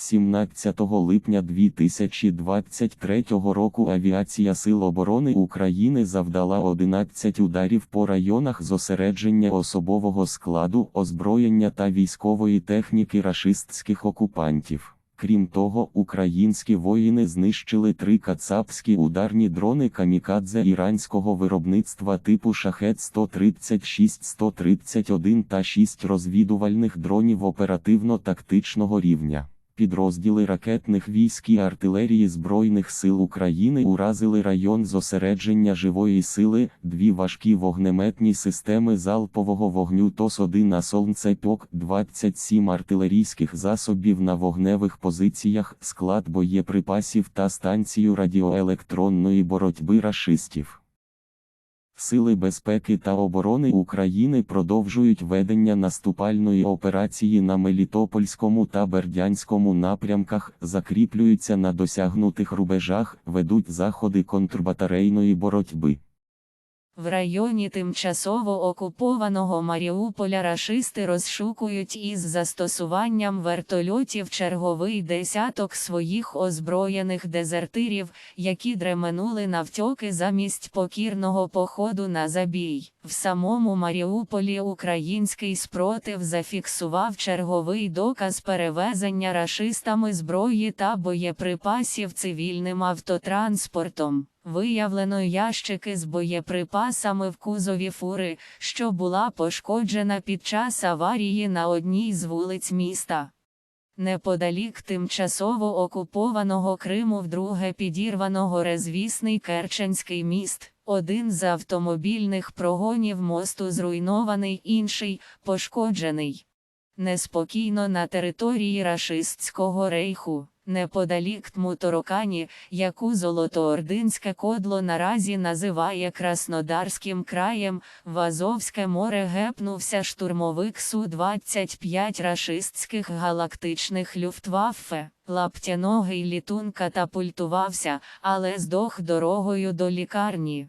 17 липня 2023 року авіація Сил оборони України завдала 11 ударів по районах зосередження особового складу, озброєння та військової техніки рашистських окупантів. Крім того, українські воїни знищили три кацапські ударні дрони камікадзе іранського виробництва типу Шахет 136 131 та 6 розвідувальних дронів оперативно-тактичного рівня. Підрозділи ракетних військ і артилерії Збройних сил України уразили район зосередження живої сили, дві важкі вогнеметні системи залпового вогню ТОС-1 на Солнцепьок, 27 артилерійських засобів на вогневих позиціях, склад боєприпасів та станцію радіоелектронної боротьби рашистів. Сили безпеки та оборони України продовжують ведення наступальної операції на Мелітопольському та Бердянському напрямках, закріплюються на досягнутих рубежах, ведуть заходи контрбатарейної боротьби. В районі тимчасово окупованого Маріуполя рашисти розшукують із застосуванням вертольотів черговий десяток своїх озброєних дезертирів, які дременули навтьоки замість покірного походу на забій. В самому Маріуполі український спротив зафіксував черговий доказ перевезення рашистами зброї та боєприпасів цивільним автотранспортом. Виявлено ящики з боєприпасами в кузові фури, що була пошкоджена під час аварії на одній з вулиць міста. Неподалік тимчасово окупованого Криму вдруге підірваного резвісний Керченський міст. Один з автомобільних прогонів мосту зруйнований, інший пошкоджений. Неспокійно на території рашистського рейху. Неподалік Тмуторокані, яку Золотоординське кодло наразі називає Краснодарським краєм, в Азовське море гепнувся штурмовик Су-25 рашистських галактичних люфтваффе. Лаптяногий літун катапультувався, але здох дорогою до лікарні.